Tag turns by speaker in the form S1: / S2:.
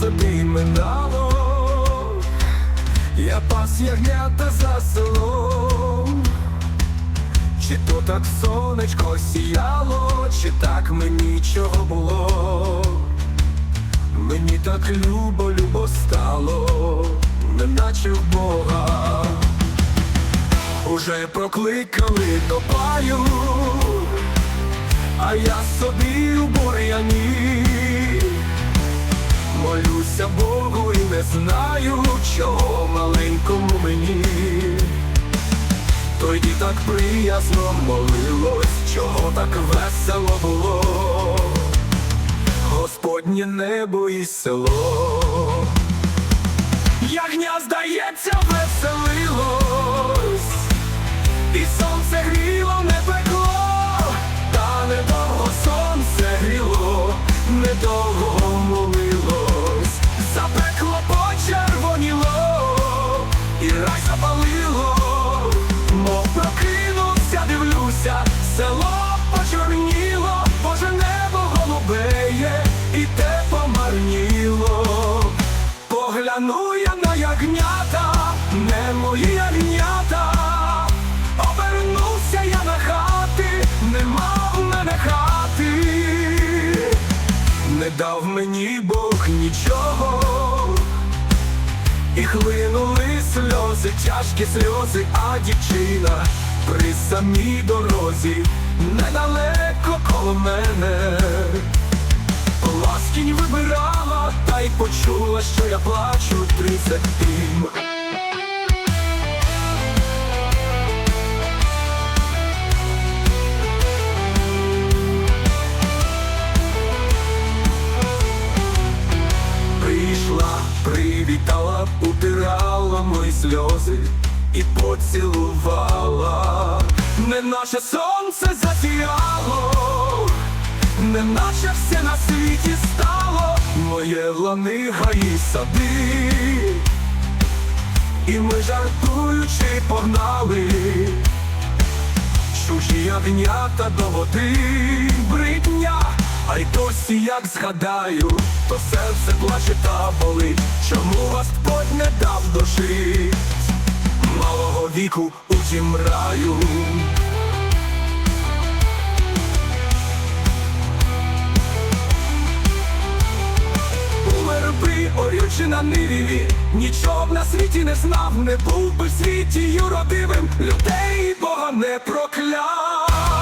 S1: собі минало, я пас ягнята за селом. Чи то так сонечко сіяло, чи так мені чого було? Мені так любо, любо стало, неначе в Бога. Уже прокликали до паю, а я собі у бур'яні Молюся Богу і не знаю, чого маленькому мені. Тоді так приязно молилось, чого так весело було, Господнє небо і село. Запалило, мов прокинувся, дивлюся, село почорніло, Боже небо голубеє, і те помарніло. Погляну я на ягнята, не мої ягнята, обернувся я на хати, нема в мене хати, не дав мені Бог нічого, і хлинули сльози, тяжкі сльози, а дівчина при самій дорозі, недалеко коло мене. Ласкінь вибирала, та й почула, що я плачу тридцять тим. Мої сльози і поцілувала, не наше сонце засіяло, не наче все на світі стало, моє лани гаї сади, і ми жартуючи погнали, чужі ягнята до води бридня, а й досі як згадаю, то серце плаче та болить, чому Господь не дав дожить малого віку у тім раю. Орючи на ниві, нічого б на світі не знав, не був би в світі юродивим, людей Бога не прокляв.